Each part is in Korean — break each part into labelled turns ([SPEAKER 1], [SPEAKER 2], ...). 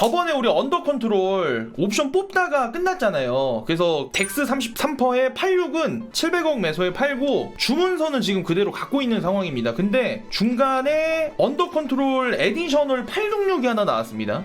[SPEAKER 1] 저번에 우리 언더 컨트롤 옵션 뽑다가 끝났잖아요. 그래서 덱스 33%에 86은 700억 매소에 팔고 주문서는 지금 그대로 갖고 있는 상황입니다. 근데 중간에 언더 컨트롤 에디셔널 866이 하나 나왔습니다.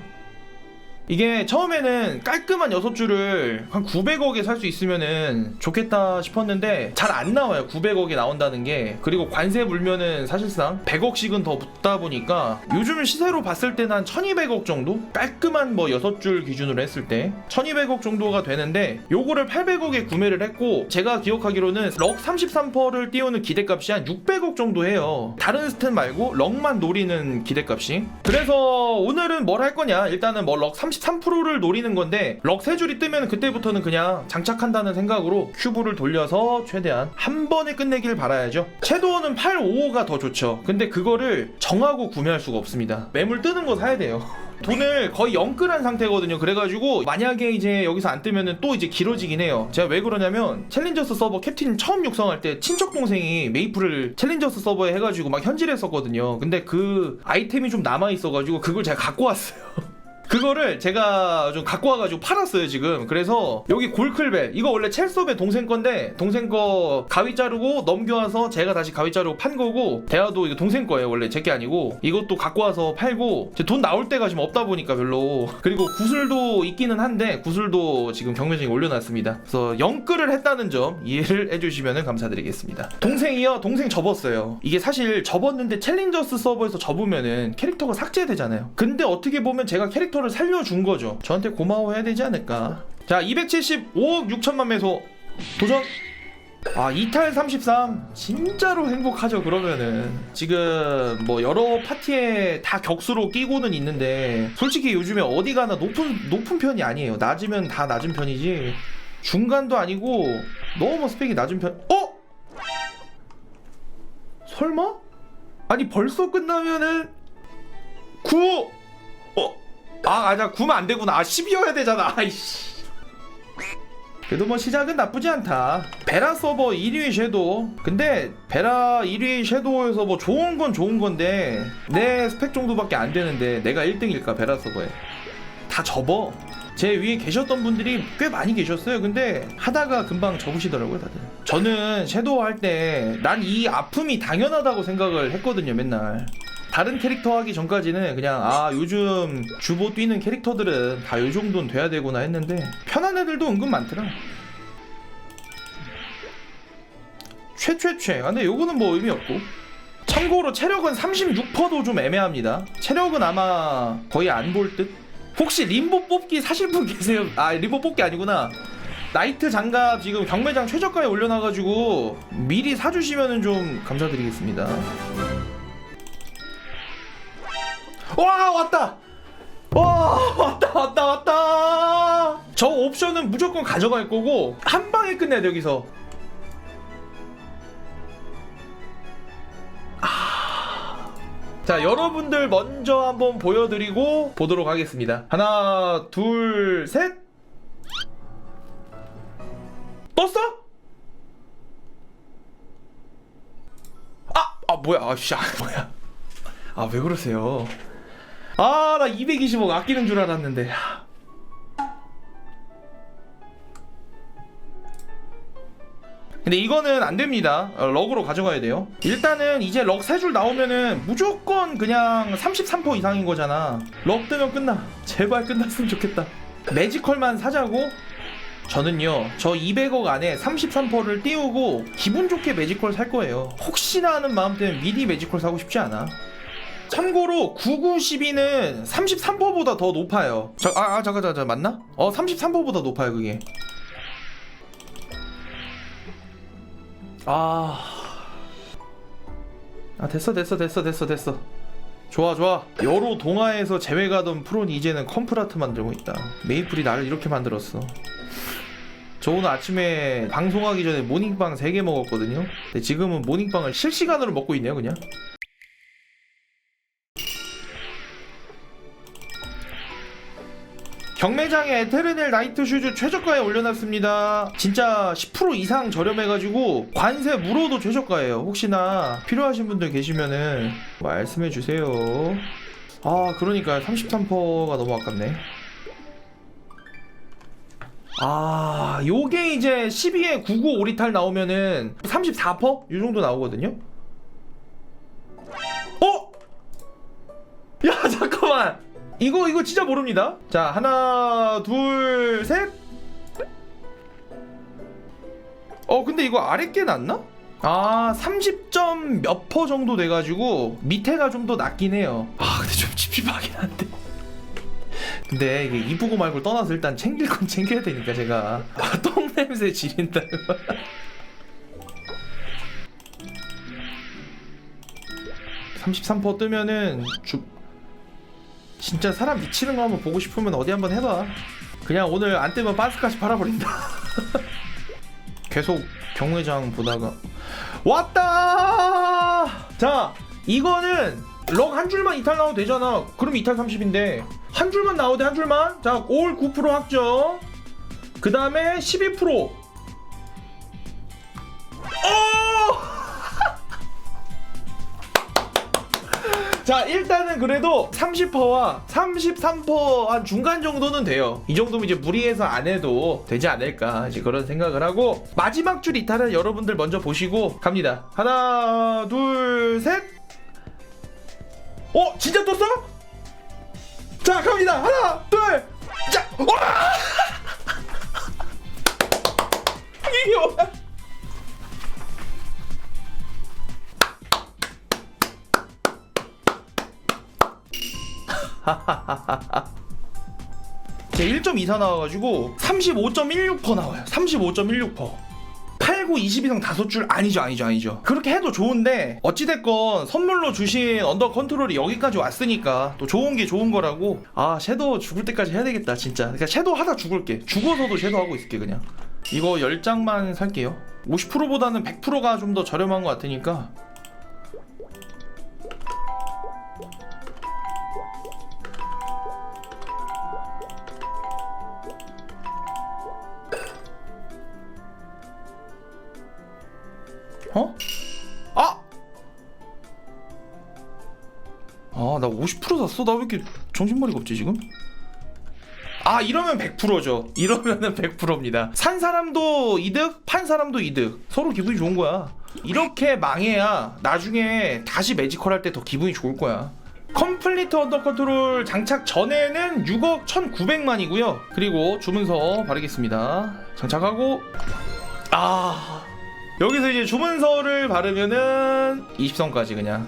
[SPEAKER 1] 이게 처음에는 깔끔한 6줄을 한 900억에 살 수 있으면은 좋겠다 싶었는데 잘 안 나와요. 900억에 나온다는 게. 그리고 관세 물면은 사실상 100억씩은 더 붙다 보니까 요즘 시세로 봤을 때는 한 1200억 정도? 깔끔한 뭐 6줄 기준으로 했을 때 1200억 정도가 되는데 요거를 800억에 구매를 했고 제가 기억하기로는 럭 33%를 띄우는 기대값이 한 600억 정도 해요. 다른 스탯 말고 럭만 노리는 기대값이. 그래서 오늘은 뭘 할 거냐? 일단은 뭐럭 33%를 노리는 건데 럭 세 줄이 뜨면 그때부터는 그냥 장착한다는 생각으로 큐브를 돌려서 최대한 한 번에 끝내길 바라야죠. 섀도우는 855가 더 좋죠. 근데 그거를 정하고 구매할 수가 없습니다. 매물 뜨는 거 사야 돼요. 돈을 거의 영끌한 상태거든요. 그래가지고 만약에 이제 여기서 안 뜨면은 또 이제 길어지긴 해요. 제가 왜 그러냐면 챌린저스 서버 캡틴 처음 육성할 때 친척 동생이 메이플을 챌린저스 서버에 해가지고 막 현질했었거든요. 근데 그 아이템이 좀 남아 있어가지고 그걸 제가 갖고 왔어요. 그거를 제가 좀 갖고 와가지고 팔았어요 지금. 그래서 여기 골클벨. 이거 원래 첼섭의 동생 건데 동생 거 가위 자르고 넘겨와서 제가 다시 가위 자르고 판 거고 대화도 이거 동생 거예요 원래 제 게 아니고. 이것도 갖고 와서 팔고 돈 나올 때가 지금 없다 보니까 별로. 그리고 구슬도 있기는 한데 구슬도 지금 경매장에 올려놨습니다. 그래서 영끌을 했다는 점 이해를 해주시면 감사드리겠습니다. 동생이요 동생 접었어요. 이게 사실 접었는데 챌린저스 서버에서 접으면은 캐릭터가 삭제되잖아요. 근데 어떻게 보면 제가 캐릭터를 살려준 거죠. 저한테 고마워해야 되지 않을까. 자 275억 6천만 매소 도전. 아 이탈 33 진짜로 행복하죠 그러면은. 지금 뭐 여러 파티에 다 격수로 끼고는 있는데 솔직히 요즘에 어디 가나 높은 높은 편이 아니에요. 낮으면 다 낮은 편이지. 중간도 아니고 너무 스펙이 낮은 편. 어? 설마? 아니 벌써 끝나면은 9 어? 아 아니야 9면 안 되구나 아 10이어야 되잖아 아이씨 그래도 뭐 시작은 나쁘지 않다. 베라 서버 1위 섀도우. 근데 베라 1위 섀도우에서 뭐 좋은 건 좋은 건데 내 스펙 정도밖에 안 되는데 내가 1등일까 베라 서버에. 다 접어. 제 위에 계셨던 분들이 꽤 많이 계셨어요. 근데 하다가 금방 접으시더라고요, 다들. 저는 섀도우 할 때 난 이 아픔이 당연하다고 생각을 했거든요, 맨날. 다른 캐릭터 하기 전까지는 그냥 아 요즘 주보 뛰는 캐릭터들은 다 요 정도는 돼야 되구나 했는데 편한 애들도 은근 많더라. 최최최. 근데 요거는 뭐 의미 없고. 참고로 체력은 36%도 좀 애매합니다. 체력은 아마 거의 안 볼 듯. 혹시 림보 뽑기 사실 분 계세요? 아 림보 뽑기 아니구나. 나이트 장갑 지금 경매장 최저가에 올려놔가지고 미리 사주시면 좀 감사드리겠습니다 와 왔다. 와 왔다 왔다 왔다. 저 옵션은 무조건 가져갈 거고 한 방에 끝내야 돼 여기서. 아. 자 여러분들 먼저 한번 보여드리고 보도록 하겠습니다. 하나 둘셋. 떴어? 아! 아 뭐야? 아씨 아 뭐야? 아 왜 그러세요 아 나 220억 아끼는 줄 알았는데 근데 이거는 안 됩니다. 어, 럭으로 가져가야 돼요. 일단은 이제 럭 3줄 나오면은 무조건 그냥 33% 이상인 거잖아. 럭 뜨면 끝나. 제발 끝났으면 좋겠다. 매지컬만 사자고? 저는요, 저 200억 안에 33%를 띄우고 기분 좋게 매지컬 살 거예요. 혹시나 하는 마음 때문에 미리 매지컬 사고 싶지 않아. 참고로 9912는 33%보다 더 높아요. 저, 아, 아, 잠깐, 잠깐, 맞나? 어, 33%보다 높아요, 그게. 아. 아, 됐어, 됐어, 됐어, 됐어, 됐어. 좋아, 좋아. 여로 동화에서 제외가던 프로는 이제는 컴프라트 만들고 있다. 메이플이 나를 이렇게 만들었어. 저 오늘 아침에 방송하기 전에 모닝빵 3개 먹었거든요. 근데 지금은 모닝빵을 실시간으로 먹고 있네요, 그냥. 경매장에 에테르넬 나이트 슈즈 최저가에 올려놨습니다. 진짜 10% 이상 저렴해가지고 관세 물어도 최저가예요. 혹시나 필요하신 분들 계시면은 말씀해주세요. 아 그러니까 33%가 너무 아깝네 아 요게 이제 12에 99 오리탈 나오면은 34%? 이 정도 나오거든요 이거 이거 진짜 모릅니다. 자 하나 둘셋. 어 근데 이거 아래 게 낫나? 아 30점 몇 퍼 정도 돼가지고 밑에가 좀더 낫긴 해요. 아 근데 좀 찝찝하긴 한데. 근데 이게 이쁘고 말고 떠나서 일단 챙길 건 챙겨야 되니까 제가. 아, 똥 냄새 지린다. 33% 뜨면은 주... 진짜 사람 미치는 거 한번 보고 싶으면 어디 한번 해봐. 그냥 오늘 안 뜨면 반스까지 팔아버린다. 계속 경회장 보다가. 왔다! 자 이거는 럭 한 줄만 이탈 나와도 되잖아. 그럼 이탈 30인데. 한 줄만 나오대 한 줄만? 자 올 9% 확정. 그 다음에 12% 어! 자 일단은 그래도 30%와 33%한 중간 정도는 돼요 이 정도면 이제 무리해서 안 해도 되지 않을까 이제 그런 생각을 하고 마지막 줄 이탈은 여러분들 먼저 보시고 갑니다 하나 둘셋 어? 진짜 떴어? 자 갑니다 하나 둘자 와! 이게 뭐야 제 1.24 나와가지고 35.16% 나와요. 35.16%. 8, 9, 20 이상 다섯 줄 아니죠, 아니죠, 아니죠. 그렇게 해도 좋은데 어찌됐건 선물로 주신 언더 컨트롤이 여기까지 왔으니까 또 좋은 게 좋은 거라고. 아 섀도우 죽을 때까지 해야 되겠다, 진짜. 그러니까 섀도우 하다 죽을게. 죽어서도 섀도우 하고 있을게 그냥. 이거 10장만 살게요. 50%보다는 100%가 좀 더 저렴한 것 같으니까 어? 아! 아, 나 50% 샀어? 나 왜 이렇게 정신머리가 없지, 지금? 아, 이러면 100%죠. 이러면은 100%입니다. 산 사람도 이득, 판 사람도 이득. 서로 기분이 좋은 거야. 이렇게 망해야 나중에 다시 매지컬 할 때 더 기분이 좋을 거야. 컴플리트 언더 컨트롤 장착 전에는 6억 1,900만이고요. 그리고 주문서 바르겠습니다. 장착하고 아 여기서 이제 주문서를 바르면은 20성까지 그냥.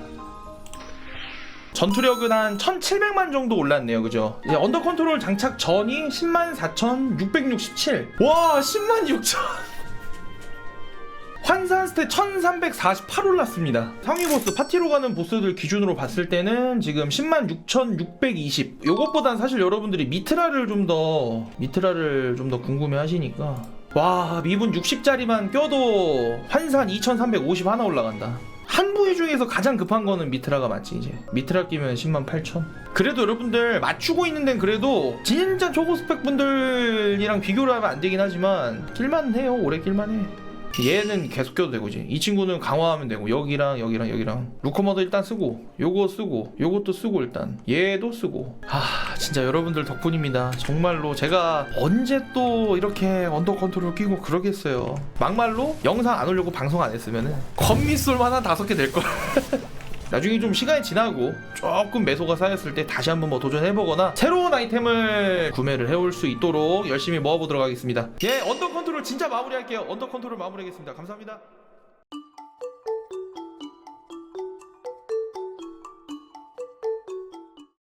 [SPEAKER 1] 전투력은 한 1700만 정도 올랐네요. 그죠? 이제 언더 컨트롤 장착 전이 10만 4667 와 10만 6천. 환산 스탯 1348 올랐습니다. 상위 보스 파티로 가는 보스들 기준으로 봤을 때는 지금 10만 6620 요것보단 사실 여러분들이 미트라를 좀 더 미트라를 좀 더 궁금해 하시니까 와 미분 60짜리만 껴도 환산 2350 하나 올라간다. 한 부위 중에서 가장 급한 거는 미트라가 맞지 이제. 미트라 끼면 10만 8천. 그래도 여러분들 맞추고 있는 데는 그래도 진짜 초고 스펙 분들이랑 비교를 하면 안 되긴 하지만 낄만 해요 오래 낄만 해 얘는 계속 껴도 되고 이제. 이 친구는 강화하면 되고 여기랑 여기랑 여기랑. 루커머도 일단 쓰고 요거 쓰고 요것도 쓰고 일단. 얘도 쓰고. 아 진짜 여러분들 덕분입니다. 정말로 제가 언제 또 이렇게 언더 컨트롤 끼고 그러겠어요. 막말로 영상 안 올려고 방송 안 했으면은 건미솔만 한 다섯 개 될걸 나중에 좀 시간이 지나고 조금 매소가 쌓였을 때 다시 한번 뭐 도전해보거나 새로운 아이템을 구매를 해올 수 있도록 열심히 모아보도록 하겠습니다. 예, 언더 컨트롤 진짜 마무리할게요. 언더 컨트롤 마무리하겠습니다. 감사합니다.